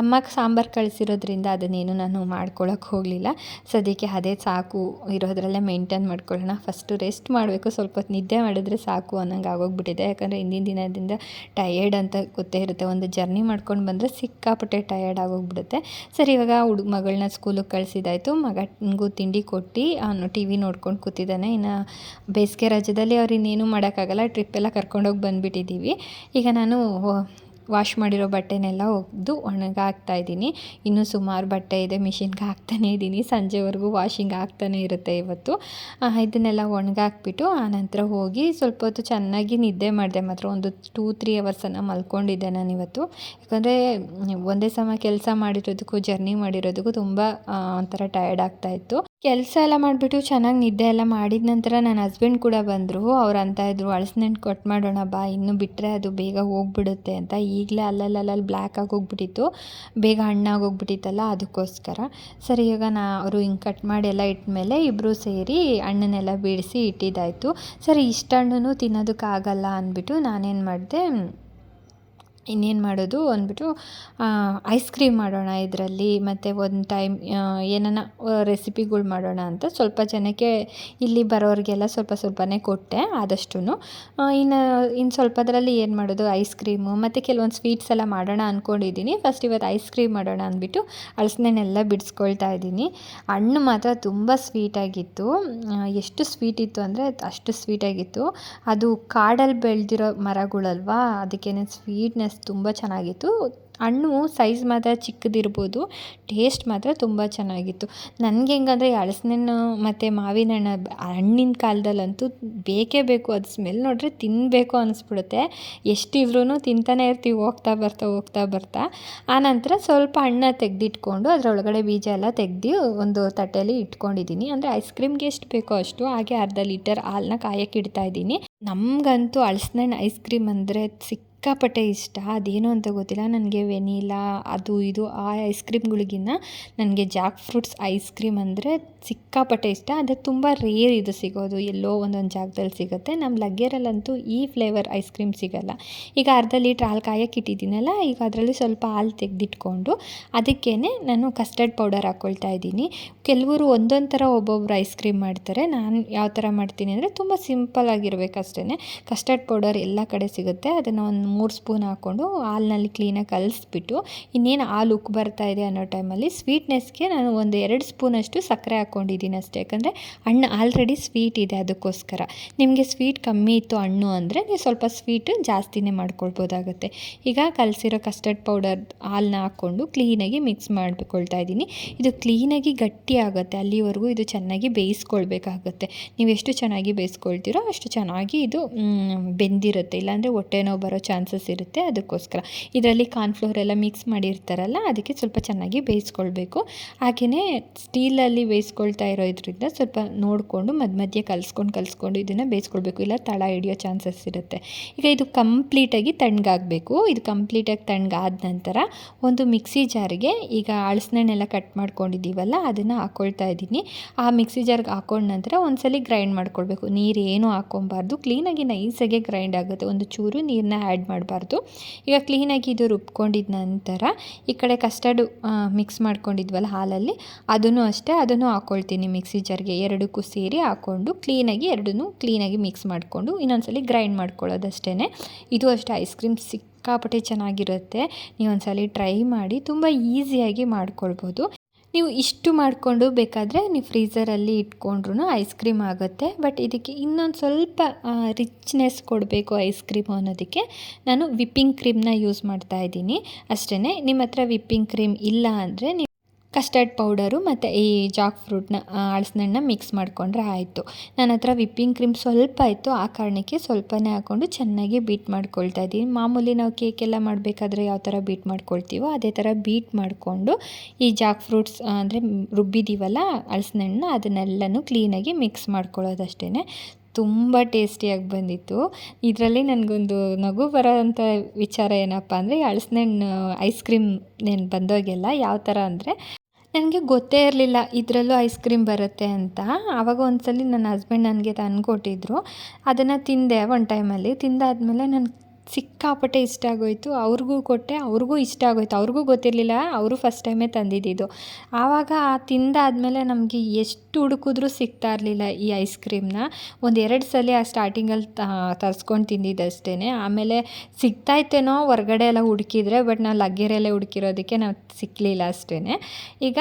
ಅಮ್ಮಕ್ಕೆ ಸಾಂಬಾರು ಕಳಿಸಿರೋದ್ರಿಂದ ಅದನ್ನೇನು ನಾನು ಮಾಡ್ಕೊಳ್ಳೋಕೆ ಹೋಗಲಿಲ್ಲ. ಸದ್ಯಕ್ಕೆ ಅದೇ ಸಾಕು ಇರೋದ್ರಲ್ಲೇ ಮೇಂಟೈನ್ ಮಾಡ್ಕೊಳ್ಳೋಣ. ಫಸ್ಟು ರೆಸ್ಟ್ ಮಾಡಬೇಕು, ಸ್ವಲ್ಪ ಹೊತ್ತು ನಿದ್ದೆ ಮಾಡಿದ್ರೆ ಸಾಕು ಅನ್ನೋಂಗೆ ಆಗೋಗ್ಬಿಟ್ಟಿದೆ. ಯಾಕಂದರೆ ಹಿಂದಿನ ದಿನದಿಂದ ಟಯರ್ಡ್ ಅಂತ ಗೊತ್ತೇ ಇರುತ್ತೆ. ಒಂದು ಜರ್ನಿ ಮಾಡ್ಕೊಂಡು ಬಂದರೆ ಸಿಕ್ಕಾಪಟ್ಟೆ ಟಯರ್ಡ್ ಆಗೋಗ್ಬಿಡುತ್ತೆ. ಸರಿ, ಇವಾಗ ಹುಡುಗ ಮಗಳನ್ನ ಸ್ಕೂಲಿಗೆ ಕಳಿಸಿದಾಯಿತು. ಮಗನಿಗೂ ತಿಂಡಿ ಕೊಟ್ಟು, ಅವನು ಟಿ ವಿ ನೋಡ್ಕೊಂಡು ಕೂತಿದ್ದಾನೆ. ಇನ್ನು ಬೇಸಿಗೆ ರಜದಲ್ಲಿ ಅವ್ರು ಇನ್ನೇನು ಮಾಡೋಕ್ಕಾಗಲ್ಲ ಟ್ರಿಪ್ಪೆಲ್ಲ ಕರ್ಕೊಂಡೋಗಿ ಬಂದುಬಿಟ್ಟಿದ್ದೀವಿ. ಈಗ ನಾನು ವಾಶ್ ಮಾಡಿರೋ ಬಟ್ಟೆನೆಲ್ಲ ಒಗೆದು ಒಣಗಾಕ್ತಾ ಇದ್ದೀನಿ. ಇನ್ನೂ ಸುಮಾರು ಬಟ್ಟೆ ಇದೆ, ಮಿಷಿನ್ಗೆ ಹಾಕ್ತಾನೇ ಇದ್ದೀನಿ. ಸಂಜೆವರೆಗೂ ವಾಷಿಂಗ್ ಆಗ್ತಾನೆ ಇರುತ್ತೆ ಇವತ್ತು. ಇದನ್ನೆಲ್ಲ ಒಣಗಾಕ್ಬಿಟ್ಟು ಆನಂತರ ಹೋಗಿ ಸ್ವಲ್ಪ ಹೊತ್ತು ಚೆನ್ನಾಗಿ ನಿದ್ದೆ ಮಾಡಿದೆ. ಮಾತ್ರ ಒಂದು ಟೂ, ತ್ರೀ ಅವರ್ಸನ್ನು ಮಲ್ಕೊಂಡಿದ್ದೆ ನಾನು ಇವತ್ತು ಯಾಕಂದರೆ ಒಂದೇ ಸಮ ಕೆಲಸ ಮಾಡಿರೋದಕ್ಕೂ, ಜರ್ನಿ ಮಾಡಿರೋದಕ್ಕೂ ತುಂಬ ಒಂಥರ ಟಯರ್ಡ್ ಆಗ್ತಾಯಿತ್ತು ಕೆಲಸ ಎಲ್ಲ ಮಾಡಿಬಿಟ್ಟು ಚೆನ್ನಾಗಿ ನಿದ್ದೆ ಎಲ್ಲ ಮಾಡಿದ ನಂತರ ನನ್ನ ಹಸ್ಬೆಂಡ್ ಕೂಡ ಬಂದರು. ಅವ್ರು ಅಂತ ಇದ್ರು ಅಳಸಿನ ಕೊಟ್ಟು ಮಾಡೋಣ ಬಾ, ಇನ್ನೂ ಬಿಟ್ಟರೆ ಅದು ಬೇಗ ಹೋಗ್ಬಿಡುತ್ತೆ ಅಂತ ಈಗಲೇ ಅಲ್ಲಲ್ಲಿ ಬ್ಲ್ಯಾಕ್ ಆಗೋಗ್ಬಿಟ್ಟಿತ್ತು ಬೇಗ ಹಣ್ಣಾಗೋಗ್ಬಿಟ್ಟಿತ್ತಲ್ಲ ಅದಕ್ಕೋಸ್ಕರ. ಸರಿ ಈಗ ನಾ ಅವರು ಹಿಂಗೆ ಕಟ್ ಮಾಡಿ ಎಲ್ಲ ಇಟ್ಮೇಲೆ ಇಬ್ಬರು ಸೇರಿ ಹಣ್ಣನ್ನೆಲ್ಲ ಬಿಡಿಸಿ ಇಟ್ಟಿದ್ದಾಯಿತು. ಸರಿ, ಇಷ್ಟು ಹಣ್ಣು ತಿನ್ನೋದಕ್ಕಾಗಲ್ಲ ಅಂದ್ಬಿಟ್ಟು ನಾನೇನು ಮಾಡಿದೆ ಇನ್ನೇನು ಮಾಡೋದು ಅಂದ್ಬಿಟ್ಟು ಐಸ್ ಕ್ರೀಮ್ ಮಾಡೋಣ ಇದರಲ್ಲಿ, ಮತ್ತು ಒಂದು ಟೈಮ್ ಏನನ ರೆಸಿಪಿಗಳು ಮಾಡೋಣ ಅಂತ ಸ್ವಲ್ಪ ಜನಕ್ಕೆ ಇಲ್ಲಿ ಬರೋರಿಗೆಲ್ಲ ಸ್ವಲ್ಪ ಸ್ವಲ್ಪನೇ ಕೊಟ್ಟೆ ಆದಷ್ಟು ಇನ್ನು ಇನ್ನು ಸ್ವಲ್ಪದರಲ್ಲಿ ಏನು ಮಾಡೋದು ಐಸ್ ಕ್ರೀಮು ಮತ್ತು ಕೆಲವೊಂದು ಸ್ವೀಟ್ಸ್ ಎಲ್ಲ ಮಾಡೋಣ ಅಂದ್ಕೊಂಡಿದ್ದೀನಿ ಫಸ್ಟ್ ಇವತ್ತು ಐಸ್ ಕ್ರೀಮ್ ಮಾಡೋಣ ಅಂದ್ಬಿಟ್ಟು ಹಲಸಿನೆಲ್ಲ ಬಿಡಿಸ್ಕೊಳ್ತಾ ಇದ್ದೀನಿ ಹಣ್ಣು ಮಾತ್ರ ತುಂಬ ಸ್ವೀಟಾಗಿತ್ತು ಎಷ್ಟು ಸ್ವೀಟ್ ಇತ್ತು ಅಂದರೆ ಅಷ್ಟು ಸ್ವೀಟಾಗಿತ್ತು ಅದು ಕಾಡಲ್ಲಿ ಬೆಳೆದಿರೋ ಮರಗಳಲ್ವಾ, ಅದಕ್ಕೇನೆ ಸ್ವೀಟ್ನೆಸ್ ತುಂಬ ಚೆನ್ನಾಗಿತ್ತು. ಹಣ್ಣು ಸೈಜ್ ಮಾತ್ರ ಚಿಕ್ಕದಿರ್ಬೋದು, ಟೇಸ್ಟ್ ಮಾತ್ರ ತುಂಬ ಚೆನ್ನಾಗಿತ್ತು. ನನಗೆ ಹೆಂಗಂದರೆ ಹಳಸಿನಣ್ಣು ಮತ್ತು ಮಾವಿನ ಹಣ್ಣು ಹಣ್ಣಿನ ಕಾಲದಲ್ಲಂತೂ ಬೇಕೇ ಬೇಕು. ಅದು ಸ್ಮೆಲ್ ನೋಡಿದ್ರೆ ತಿನ್ನಬೇಕು ಅನಿಸ್ಬಿಡುತ್ತೆ. ಎಷ್ಟಿದ್ರೂ ತಿಂತಾನೆ ಇರ್ತೀವಿ, ಹೋಗ್ತಾ ಬರ್ತಾ ಹೋಗ್ತಾ ಬರ್ತಾ. ಆನಂತರ ಸ್ವಲ್ಪ ಹಣ್ಣ ತೆಗೆದಿಟ್ಕೊಂಡು ಅದರೊಳಗಡೆ ಬೀಜ ಎಲ್ಲ ತೆಗೆದು ಒಂದು ತಟ್ಟೆಯಲ್ಲಿ ಇಟ್ಕೊಂಡಿದ್ದೀನಿ. ಅಂದರೆ ಐಸ್ ಕ್ರೀಮ್ಗೆ ಎಷ್ಟು ಬೇಕೋ ಅಷ್ಟು, ಹಾಗೆ ಅರ್ಧ ಲೀಟರ್ ಹಾಲನ್ನ ಕಾಯಕ್ಕೆ ಇಡ್ತಾ ಇದ್ದೀನಿ. ನಮಗಂತೂ ಹಳಸಿನಣ್ಣು ಐಸ್ ಕ್ರೀಮ್ ಅಂದರೆ ಸಿಕ್ ಸಿಕ್ಕಾಪಟ್ಟೆ ಇಷ್ಟ. ಅದೇನು ಅಂತ ಗೊತ್ತಿಲ್ಲ. ನನಗೆ ವೆನಿಲಾ, ಅದು ಇದು, ಆ ಐಸ್ ಕ್ರೀಮ್ಗಳಿಗಿನ್ನ ನನಗೆ ಜಾಕ್ ಫ್ರೂಟ್ಸ್ ಐಸ್ ಕ್ರೀಮ್ ಅಂದರೆ ಸಿಕ್ಕಾಪಟ್ಟೆ ಇಷ್ಟ. ಅದು ತುಂಬ ರೇರ್ ಇದು ಸಿಗೋದು. ಎಲ್ಲೋ ಒಂದೊಂದು ಜಾಗದಲ್ಲಿ ಸಿಗುತ್ತೆ. ನಮ್ಮ ಲಗ್ಗೇರಲ್ಲಂತೂ ಈ ಫ್ಲೇವರ್ ಐಸ್ ಕ್ರೀಮ್ ಸಿಗೋಲ್ಲ. ಈಗ ಅರ್ಧ ಲೀಟ್ರ್ ಹಾಲು ಕಾಯಕ್ಕೆ ಇಟ್ಟಿದ್ದೀನಲ್ಲ, ಈಗ ಅದರಲ್ಲಿ ಸ್ವಲ್ಪ ಹಾಲು ತೆಗೆದಿಟ್ಕೊಂಡು ಅದಕ್ಕೇ ನಾನು ಕಸ್ಟರ್ಡ್ ಪೌಡರ್ ಹಾಕ್ಕೊಳ್ತಾ ಇದ್ದೀನಿ. ಕೆಲವರು ಒಂದೊಂದು ಥರ ಒಬ್ಬೊಬ್ರು ಐಸ್ ಕ್ರೀಮ್ ಮಾಡ್ತಾರೆ. ನಾನು ಯಾವ ಥರ ಮಾಡ್ತೀನಿ ಅಂದರೆ ತುಂಬ ಸಿಂಪಲ್ ಆಗಿರ್ಬೇಕು ಅಷ್ಟೇ ಕಸ್ಟರ್ಡ್ ಪೌಡರ್ ಎಲ್ಲ ಕಡೆ ಸಿಗುತ್ತೆ. ಅದನ್ನು ಒಂದು ಮೂರು ಸ್ಪೂನ್ ಹಾಕ್ಕೊಂಡು ಹಾಲಿನಲ್ಲಿ ಕ್ಲೀನಾಗಿ ಕಲಿಸ್ಬಿಟ್ಟು ಇನ್ನೇನು ಹಾಲು ಉಕ್ಕು ಬರ್ತಾ ಇದೆ ಅನ್ನೋ ಟೈಮಲ್ಲಿ ಸ್ವೀಟ್ನೆಸ್ಗೆ ನಾನು ಒಂದು ಎರಡು ಸ್ಪೂನಷ್ಟು ಸಕ್ಕರೆ ಹಾಕ್ಕೊಂಡಿದ್ದೀನಿ ಅಷ್ಟೇ. ಯಾಕಂದರೆ ಹಣ್ಣು ಆಲ್ರೆಡಿ ಸ್ವೀಟ್ ಇದೆ ಅದಕ್ಕೋಸ್ಕರ. ನಿಮಗೆ ಸ್ವೀಟ್ ಕಮ್ಮಿ ಇತ್ತು ಹಣ್ಣು ಅಂದರೆ ನೀವು ಸ್ವಲ್ಪ ಸ್ವೀಟ್ ಜಾಸ್ತಿನೇ ಮಾಡ್ಕೊಳ್ಬೋದಾಗುತ್ತೆ. ಈಗ ಕಲಸಿರೋ ಕಸ್ಟರ್ಡ್ ಪೌಡರ್ ಹಾಲನ್ನ ಹಾಕ್ಕೊಂಡು ಕ್ಲೀನಾಗಿ ಮಿಕ್ಸ್ ಮಾಡಿಕೊಳ್ತಾ ಇದ್ದೀನಿ. ಇದು ಕ್ಲೀನಾಗಿ ಗಟ್ಟಿ ಆಗುತ್ತೆ. ಅಲ್ಲಿವರೆಗೂ ಇದು ಚೆನ್ನಾಗಿ ಬೇಯಿಸ್ಕೊಳ್ಬೇಕಾಗುತ್ತೆ. ನೀವು ಎಷ್ಟು ಚೆನ್ನಾಗಿ ಬೇಯಿಸ್ಕೊಳ್ತೀರೋ ಅಷ್ಟು ಚೆನ್ನಾಗಿ ಇದು ಬೆಂದಿರುತ್ತೆ. ಇಲ್ಲಾಂದರೆ ಹೊಟ್ಟೆ ನೋವು ಬರೋ ಚಾನ್ಸ್ ಚಾನ್ಸಸ್ ಇರುತ್ತೆ ಅದಕ್ಕೋಸ್ಕರ. ಇದರಲ್ಲಿ ಕಾರ್ನ್ಫ್ಲೋರ್ ಎಲ್ಲ ಮಿಕ್ಸ್ ಮಾಡಿರ್ತಾರಲ್ಲ, ಅದಕ್ಕೆ ಸ್ವಲ್ಪ ಚೆನ್ನಾಗಿ ಬೇಯಿಸ್ಕೊಳ್ಬೇಕು. ಹಾಗೆಯೇ ಸ್ಟೀಲಲ್ಲಿ ಬೇಯಿಸ್ಕೊಳ್ತಾ ಇರೋದ್ರಿಂದ ಸ್ವಲ್ಪ ನೋಡಿಕೊಂಡು ಮಧ್ಯ ಮಧ್ಯೆ ಕಲಿಸ್ಕೊಂಡು ಕಲಿಸ್ಕೊಂಡು ಇದನ್ನು ಬೇಯಿಸ್ಕೊಳ್ಬೇಕು. ಇಲ್ಲ ತಳ ಹಿಡಿಯೋ ಚಾನ್ಸಸ್ ಇರುತ್ತೆ. ಈಗ ಇದು ಕಂಪ್ಲೀಟಾಗಿ ತಣ್ಣಗಾಗಬೇಕು. ಇದು ಕಂಪ್ಲೀಟಾಗಿ ತಣ್ಣಗಾದ ನಂತರ ಒಂದು ಮಿಕ್ಸಿ ಜಾರಿಗೆ ಈಗ ಅಳಸನೆಲ್ಲ ಕಟ್ ಮಾಡ್ಕೊಂಡಿದ್ದೀವಲ್ಲ, ಅದನ್ನು ಹಾಕ್ಕೊಳ್ತಾ ಇದ್ದೀನಿ. ಆ ಮಿಕ್ಸಿ ಜಾರ್ಗೆ ಹಾಕೊಂಡ ನಂತರ ಒಂದ್ಸಲಿ ಗ್ರೈಂಡ್ ಮಾಡ್ಕೊಳ್ಬೇಕು. ನೀರು ಏನು ಹಾಕೊಬಾರ್ದು. ಕ್ಲೀನಾಗಿ ನೈಸಾಗೆ ಗ್ರೈಂಡ್ ಆಗುತ್ತೆ. ಒಂದು ಚೂರು ನೀರನ್ನ ಆ್ಯಡ್ ಮಾಡಬಾರ್ದು. ಈಗ ಕ್ಲೀನಾಗಿ ಇದು ರುಬ್ಕೊಂಡಿದ ನಂತರ ಈ ಕಡೆ ಕಸ್ಟರ್ಡು ಮಿಕ್ಸ್ ಮಾಡ್ಕೊಂಡಿದ್ವಲ್ಲ ಹಾಲಲ್ಲಿ, ಅದನ್ನು ಅಷ್ಟೇ, ಅದನ್ನು ಹಾಕ್ಕೊಳ್ತೀನಿ ಮಿಕ್ಸಿ ಜಾರ್ಗೆ ಎರಡಕ್ಕೂ ಸೇರಿ ಹಾಕ್ಕೊಂಡು ಕ್ಲೀನಾಗಿ ಎರಡನ್ನೂ ಕ್ಲೀನಾಗಿ ಮಿಕ್ಸ್ ಮಾಡಿಕೊಂಡು ಇನ್ನೊಂದ್ಸಲಿ ಗ್ರೈಂಡ್ ಮಾಡ್ಕೊಳ್ಳೋದಷ್ಟೇ ಇದು ಅಷ್ಟೇ ಐಸ್ ಕ್ರೀಮ್ ಸಿಕ್ಕಾಪಟ್ಟೆ ಚೆನ್ನಾಗಿರುತ್ತೆ. ನೀವು ಒಂದ್ಸಲಿ ಟ್ರೈ ಮಾಡಿ, ತುಂಬ ಈಸಿಯಾಗಿ ಮಾಡ್ಕೊಳ್ಬೋದು. ನೀವು ಇಷ್ಟು ಮಾಡಿಕೊಂಡು ಬೇಕಾದರೆ ನೀವು ಫ್ರೀಝರಲ್ಲಿ ಇಟ್ಕೊಂಡ್ರೂ ಐಸ್ ಕ್ರೀಮ್ ಆಗುತ್ತೆ. ಬಟ್ ಇದಕ್ಕೆ ಇನ್ನೊಂದು ಸ್ವಲ್ಪ ರಿಚ್ನೆಸ್ ಕೊಡಬೇಕು ಐಸ್ ಕ್ರೀಮು ಅನ್ನೋದಕ್ಕೆ ನಾನು ವಿಪ್ಪಿಂಗ್ ಕ್ರೀಮ್ನ ಯೂಸ್ ಮಾಡ್ತಾ ಇದ್ದೀನಿ. ಅಷ್ಟೇ ನಿಮ್ಮ ಹತ್ರ ವಿಪ್ಪಿಂಗ್ ಕ್ರೀಮ್ ಇಲ್ಲ ಅಂದರೆ ಕಸ್ಟರ್ಡ್ ಪೌಡರು ಮತ್ತು ಈ ಜಾಕ್ ಫ್ರೂಟ್ನ ಹಣ್ಣನ್ನ ಮಿಕ್ಸ್ ಮಾಡಿಕೊಂಡ್ರೆ ಆಯಿತು. ನನ್ನ ಹತ್ರ ವಿಪ್ಪಿಂಗ್ ಕ್ರೀಮ್ ಸ್ವಲ್ಪ ಇತ್ತು, ಆ ಕಾರಣಕ್ಕೆ ಸ್ವಲ್ಪನೇ ಹಾಕ್ಕೊಂಡು ಚೆನ್ನಾಗಿ ಬೀಟ್ ಮಾಡ್ಕೊಳ್ತಾ ಇದ್ದೀನಿ. ಮಾಮೂಲಿ ನಾವು ಕೇಕ್ ಎಲ್ಲ ಮಾಡಬೇಕಾದ್ರೆ ಯಾವ ಥರ ಬೀಟ್ ಮಾಡ್ಕೊಳ್ತೀವೋ ಅದೇ ಥರ ಬೀಟ್ ಮಾಡಿಕೊಂಡು ಈ ಜಾಕ್ ಫ್ರೂಟ್ಸ್ ಅಂದರೆ ರುಬ್ಬಿದ್ದೀವಲ್ಲ ಹಣ್ಣು ಅದನ್ನೆಲ್ಲನೂ ಕ್ಲೀನಾಗಿ ಮಿಕ್ಸ್ ಮಾಡ್ಕೊಳ್ಳೋದಷ್ಟೇ ತುಂಬ ಟೇಸ್ಟಿಯಾಗಿ ಬಂದಿತ್ತು. ಇದರಲ್ಲಿ ನನಗೊಂದು ನಗು ಬರೋವಂಥ ವಿಚಾರ ಏನಪ್ಪ ಅಂದರೆ ಹಣ್ಣು ಐಸ್ ಕ್ರೀಮ್ ನೆನ್ ಬಂದೋಗೆಲ್ಲ ಯಾವ ಥರ ಅಂದರೆ ನನಗೆ ಗೊತ್ತೇ ಇರಲಿಲ್ಲ ಇದರಲ್ಲೂ ಐಸ್ ಕ್ರೀಮ್ ಬರುತ್ತೆ ಅಂತ. ಆವಾಗ ಒಂದ್ಸಲಿ ಸಲ ನನ್ನ ಹಸ್ಬೆಂಡ್ ನನಗೆ ತಂದುಕೊಟ್ಟಿದ್ರು. ಅದನ್ನು ತಿಂದೆ ಒಂದು ಟೈಮಲ್ಲಿ ತಿಂದಾದ್ಮೇಲೆ ನನಗೆ ಸಿಕ್ಕಾಪಟ್ಟೆ ಇಷ್ಟ ಆಗೋಯಿತು. ಅವ್ರಿಗೂ ಕೊಟ್ಟೆ, ಅವ್ರಿಗೂ ಇಷ್ಟ ಆಗೋಯ್ತು. ಅವ್ರಿಗೂ ಗೊತ್ತಿರಲಿಲ್ಲ, ಅವರು ಫಸ್ಟ್ ಟೈಮೇ ತಂದಿದ್ದಿದ್ದು. ಆವಾಗ ತಿಂದಾದಮೇಲೆ ನಮಗೆ ಎಷ್ಟು ಹುಡುಕಿದ್ರೂ ಸಿಗ್ತಾ ಇರಲಿಲ್ಲ ಈ ಐಸ್ ಕ್ರೀಮ್ನ ಒಂದು ಎರಡು ಸಲ ಆ ಸ್ಟಾರ್ಟಿಂಗಲ್ಲಿ ತರಿಸ್ಕೊಂಡು ತಿಂದಿದ್ದಷ್ಟೇ ಆಮೇಲೆ ಸಿಗ್ತಾಯಿತ್ತೇನೋ ಹೊರ್ಗಡೆ ಎಲ್ಲ ಹುಡುಕಿದ್ರೆ ಬಟ್ ನಾವು ಲಗ್ಗೆರೆಲ್ಲೇ ಹುಡುಕಿರೋದಕ್ಕೆ ನಾವು ಸಿಕ್ಕಲಿಲ್ಲ ಅಷ್ಟೇ ಈಗ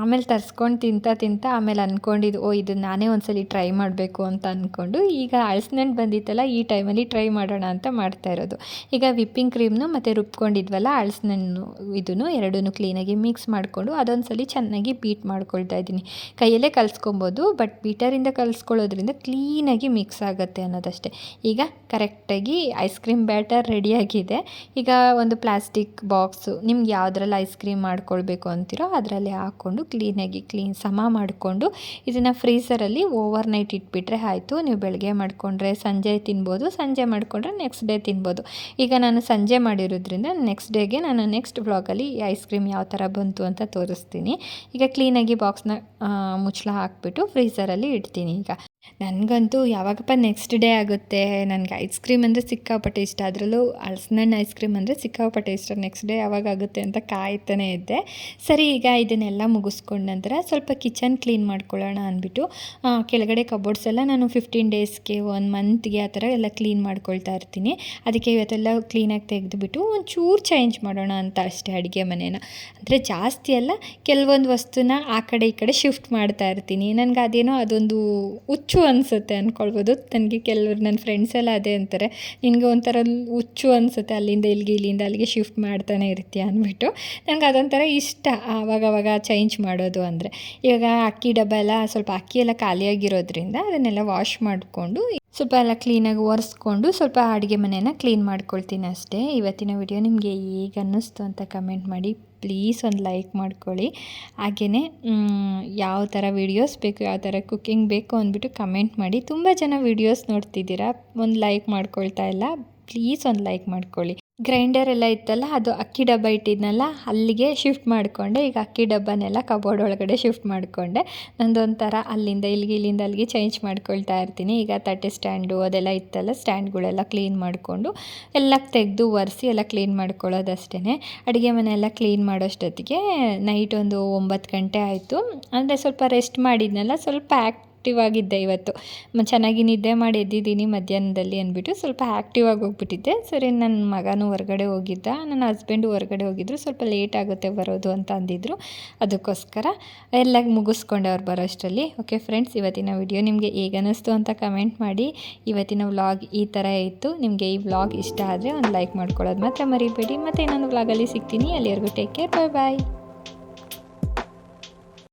ಆಮೇಲೆ ತರಿಸ್ಕೊಂಡು ತಿಂತಾ ತಿಂತಾ ಆಮೇಲೆ ಅಂದ್ಕೊಂಡಿದ್ದು ಓ ಇದು ನಾನೇ ಒಂದ್ಸಲ ಟ್ರೈ ಮಾಡಬೇಕು ಅಂತ ಅಂದ್ಕೊಂಡು ಈಗ ಹಳ್ಸಿನಣ್ಣು ಬಂದಿತ್ತಲ್ಲ, ಈ ಟೈಮಲ್ಲಿ ಟ್ರೈ ಮಾಡೋಣ ಅಂತ ಮಾಡ್ತೀನಿ ಮಾಡ್ತಾ ಇರೋದು. ಈಗ ವಿಪ್ಪಿಂಗ್ ಕ್ರೀಮ್ನು ಮತ್ತು ರುಬ್ಕೊಂಡಿದ್ವಲ್ಲ ಹಳ್ಸಿನಣ್ಣು ಇದನ್ನು ಎರಡೂ ಕ್ಲೀನಾಗಿ ಮಿಕ್ಸ್ ಮಾಡಿಕೊಂಡು ಅದೊಂದು ಸಲ ಚೆನ್ನಾಗಿ ಬೀಟ್ ಮಾಡ್ಕೊಳ್ತಾ ಇದ್ದೀನಿ. ಕೈಯಲ್ಲೇ ಕಲಿಸ್ಕೊಬೋದು ಬಟ್ ಬೀಟರಿಂದ ಕಲಿಸ್ಕೊಳ್ಳೋದ್ರಿಂದ ಕ್ಲೀನಾಗಿ ಮಿಕ್ಸ್ ಆಗುತ್ತೆ ಅನ್ನೋದಷ್ಟೇ. ಈಗ ಕರೆಕ್ಟಾಗಿ ಐಸ್ ಕ್ರೀಮ್ ಬ್ಯಾಟರ್ ರೆಡಿಯಾಗಿದೆ ಈಗ ಒಂದು ಪ್ಲಾಸ್ಟಿಕ್ ಬಾಕ್ಸು ನಿಮ್ಗೆ ಯಾವುದ್ರಲ್ಲಿ ಐಸ್ ಕ್ರೀಮ್ ಮಾಡ್ಕೊಳ್ಬೇಕು ಅಂತೀರೋ ಅದರಲ್ಲಿ ಹಾಕ್ಕೊಂಡು ಕ್ಲೀನಾಗಿ ಕ್ಲೀನ್ ಸಮ ಮಾಡಿಕೊಂಡು ಇದನ್ನು ಫ್ರೀಸರಲ್ಲಿ ಓವರ್ ನೈಟ್ ಇಟ್ಬಿಟ್ರೆ ಆಯಿತು. ನೀವು ಬೆಳಗ್ಗೆ ಮಾಡಿಕೊಂಡ್ರೆ ಸಂಜೆ ತಿನ್ಬೋದು, ಸಂಜೆ ಮಾಡಿಕೊಂಡ್ರೆ ನೆಕ್ಸ್ಟ್ ಡೇ ತಿನ್ ತಿನ್ಬೋದು. ಈಗ ನಾನು ಸಂಜೆ ಮಾಡಿರೋದ್ರಿಂದ ನೆಕ್ಸ್ಟ್ ಡೇಗೆ ನಾನು ನೆಕ್ಸ್ಟ್ ಬ್ಲಾಗಲ್ಲಿ ಈ ಐಸ್ ಕ್ರೀಮ್ ಯಾವ ಥರ ಬಂತು ಅಂತ ತೋರಿಸ್ತೀನಿ. ಈಗ ಕ್ಲೀನಾಗಿ ಬಾಕ್ಸ್ನ ಮುಚ್ಚಳ ಹಾಕಿಬಿಟ್ಟು ಫ್ರೀಝರಲ್ಲಿ ಇಡ್ತೀನಿ ಈಗ. ನನಗಂತೂ ಯಾವಾಗಪ್ಪ ನೆಕ್ಸ್ಟ್ ಡೇ ಆಗುತ್ತೆ. ನನಗೆ ಐಸ್ ಕ್ರೀಮ್ ಅಂದರೆ ಸಿಕ್ಕಾಪಟ್ಟೆ ಇಷ್ಟ. ಅದರಲ್ಲೂ ಹಲ್ಸಿನಣ್ಣು ಐಸ್ ಕ್ರೀಮ್ ಅಂದರೆ ಸಿಕ್ಕಾಪಟ್ಟೆ ಇಷ್ಟ. ನೆಕ್ಸ್ಟ್ ಡೇ ಯಾವಾಗ ಆಗುತ್ತೆ ಅಂತ ಕಾಯ್ತಾನೆ ಇದ್ದೆ. ಸರಿ, ಈಗ ಇದನ್ನೆಲ್ಲ ಮುಗಿಸ್ಕೊಂಡ ನಂತರ ಸ್ವಲ್ಪ ಕಿಚನ್ ಕ್ಲೀನ್ ಮಾಡ್ಕೊಳ್ಳೋಣ ಅಂದ್ಬಿಟ್ಟು ಕೆಳಗಡೆ ಕಬೋರ್ಡ್ಸ್ ಎಲ್ಲ ನಾನು ಫಿಫ್ಟೀನ್ ಡೇಸ್ಗೆ ಒನ್ ಮಂತ್ಗೆ ಆ ಥರ ಎಲ್ಲ ಕ್ಲೀನ್ ಮಾಡ್ಕೊಳ್ತಾ ಇರ್ತೀನಿ. ಅದಕ್ಕೆ ಇವತ್ತೆಲ್ಲ ಕ್ಲೀನಾಗಿ ತೆಗೆದುಬಿಟ್ಟು ಒಂಚೂರು ಚೇಂಜ್ ಮಾಡೋಣ ಅಂತ ಅಷ್ಟೇ ಅಡುಗೆ ಮನೇನ. ಅಂದರೆ ಜಾಸ್ತಿ ಅಲ್ಲ, ಕೆಲವೊಂದು ವಸ್ತುನ ಆ ಕಡೆ ಈ ಕಡೆ ಶಿಫ್ಟ್ ಮಾಡ್ತಾ ಇರ್ತೀನಿ. ನನಗೆ ಅದೇನೋ ಅದೊಂದು ಹುಚ್ಚು ಹುಚ್ಚು ಅನಿಸುತ್ತೆ ಅಂದ್ಕೊಳ್ಬೋದು ನನಗೆ ಕೆಲವರು ನನ್ನ ಫ್ರೆಂಡ್ಸ್ ಎಲ್ಲ ಅದೇ ಅಂತಾರೆ. ನಿನಗೆ ಒಂಥರ ಹುಚ್ಚು ಅನಿಸುತ್ತೆ, ಅಲ್ಲಿಂದ ಇಲ್ಲಿಗೆ ಇಲ್ಲಿಂದ ಅಲ್ಲಿಗೆ ಶಿಫ್ಟ್ ಮಾಡ್ತಾನೆ ಇರ್ತೀಯ ಅಂದ್ಬಿಟ್ಟು ನನಗೆ ಅದೊಂಥರ ಇಷ್ಟ ಆವಾಗವಾಗ ಚೇಂಜ್ ಮಾಡೋದು ಅಂದರೆ. ಇವಾಗ ಅಕ್ಕಿ ಡಬ್ಬ ಎಲ್ಲ ಸ್ವಲ್ಪ ಅಕ್ಕಿ ಎಲ್ಲ ಖಾಲಿಯಾಗಿರೋದ್ರಿಂದ ಅದನ್ನೆಲ್ಲ ವಾಶ್ ಮಾಡಿಕೊಂಡು, ಸ್ವಲ್ಪ ಎಲ್ಲ ಕ್ಲೀನಾಗಿ ಒರೆಸ್ಕೊಂಡು ಸ್ವಲ್ಪ ಅಡುಗೆ ಮನೆಯನ್ನು ಕ್ಲೀನ್ ಮಾಡ್ಕೊಳ್ತೀನಿ ಅಷ್ಟೇ. ಇವತ್ತಿನ ವಿಡಿಯೋ ನಿಮಗೆ ಹೇಗೆ ಅನ್ನಿಸ್ತು ಅಂತ ಕಮೆಂಟ್ ಮಾಡಿ. ಪ್ಲೀಸ್ ಒಂದು ಲೈಕ್ ಮಾಡ್ಕೊಳ್ಳಿ. ಹಾಗೆಯೇ ಯಾವ ಥರ ವೀಡಿಯೋಸ್ ಬೇಕು, ಯಾವ ಥರ ಕುಕ್ಕಿಂಗ್ ಬೇಕು ಅಂದ್ಬಿಟ್ಟು ಕಮೆಂಟ್ ಮಾಡಿ. ತುಂಬ ಜನ ವೀಡಿಯೋಸ್ ನೋಡ್ತಿದ್ದೀರಾ? ಒಂದು ಲೈಕ್ ಮಾಡ್ಕೊಳ್ತಾ ಇಲ್ಲ? ಪ್ಲೀಸ್ ಒಂದು ಲೈಕ್ ಮಾಡ್ಕೊಳ್ಳಿ. ಗ್ರೈಂಡರ್ ಎಲ್ಲ ಇತ್ತಲ್ಲ, ಅದು ಅಕ್ಕಿ ಡಬ್ಬ ಇಟ್ಟಿದ್ನಲ್ಲ, ಅಲ್ಲಿಗೆ ಶಿಫ್ಟ್ ಮಾಡಿಕೊಂಡೆ. ಈಗ ಅಕ್ಕಿ ಡಬ್ಬನೆಲ್ಲ ಕಬೋರ್ಡ್ ಒಳಗಡೆ ಶಿಫ್ಟ್ ಮಾಡಿಕೊಂಡೆ. ನಂದೊಂಥರ ಅಲ್ಲಿಂದ ಇಲ್ಲಿಗೆ ಇಲ್ಲಿಂದ ಅಲ್ಲಿಗೆ ಚೇಂಜ್ ಮಾಡ್ಕೊಳ್ತಾ ಇರ್ತೀನಿ. ಈಗ ತಟ್ಟೆ ಸ್ಟ್ಯಾಂಡು ಅದೆಲ್ಲ ಇತ್ತಲ್ಲ ಸ್ಟ್ಯಾಂಡ್ಗಳೆಲ್ಲ ಕ್ಲೀನ್ ಮಾಡಿಕೊಂಡು ಎಲ್ಲ ತೆಗೆದು ಒರೆಸಿ ಎಲ್ಲ ಕ್ಲೀನ್ ಮಾಡ್ಕೊಳ್ಳೋದಷ್ಟೇ ಅಡುಗೆ ಮನೆ ಎಲ್ಲ ಕ್ಲೀನ್ ಮಾಡೋಷ್ಟೊತ್ತಿಗೆ ನೈಟ್ ಒಂದು ಒಂಬತ್ತು ಗಂಟೆ ಆಯಿತು. ಅಂದರೆ ಸ್ವಲ್ಪ ರೆಸ್ಟ್ ಮಾಡಿದ್ನಲ್ಲ, ಸ್ವಲ್ಪ ಆ್ಯಕ್ಟಿವ್ ಆಗಿದ್ದೆ ಇವತ್ತು. ಚೆನ್ನಾಗಿ ನಿದ್ದೆ ಮಾಡಿ ಎದ್ದಿದ್ದೀನಿ ಮಧ್ಯಾಹ್ನದಲ್ಲಿ ಅಂದ್ಬಿಟ್ಟು ಸ್ವಲ್ಪ ಆ್ಯಕ್ಟಿವ್ ಆಗಿ ಹೋಗ್ಬಿಟ್ಟಿದ್ದೆ. ಸರಿ ನನ್ನ ಮಗನೂ ಹೊರಗಡೆ ಹೋಗಿದ್ದ. ನನ್ನ ಹಸ್ಬೆಂಡು ಹೊರಗಡೆ ಹೋಗಿದ್ರು. ಸ್ವಲ್ಪ ಲೇಟ್ ಆಗುತ್ತೆ ಬರೋದು ಅಂತ ಅಂದಿದ್ರು. ಅದಕ್ಕೋಸ್ಕರ ಎಲ್ಲ ಮುಗಿಸ್ಕೊಂಡೆ ಅವ್ರು ಬರೋಷ್ಟರಲ್ಲಿ. ಓಕೆ ಫ್ರೆಂಡ್ಸ್ ಇವತ್ತಿನ ವಿಡಿಯೋ ನಿಮಗೆ ಹೇಗೆ ಅನ್ನಿಸ್ತು ಅಂತ ಕಮೆಂಟ್ ಮಾಡಿ. ಇವತ್ತಿನ ವ್ಲಾಗ್ ಈ ಥರ ಇತ್ತು. ನಿಮಗೆ ಈ ವ್ಲಾಗ್ ಇಷ್ಟ ಆದರೆ ಒಂದು ಲೈಕ್ ಮಾಡ್ಕೊಳ್ಳೋದು ಮಾತ್ರ ಮರಿಬೇಡಿ. ಮತ್ತು ಇನ್ನೊಂದು ವ್ಲಾಗಲ್ಲಿ ಸಿಗ್ತೀನಿ. ಅಲ್ಲಿವರೆಗೂ ಟೇಕ್ ಕೇರ್ ಬಾಯ್ ಬಾಯ್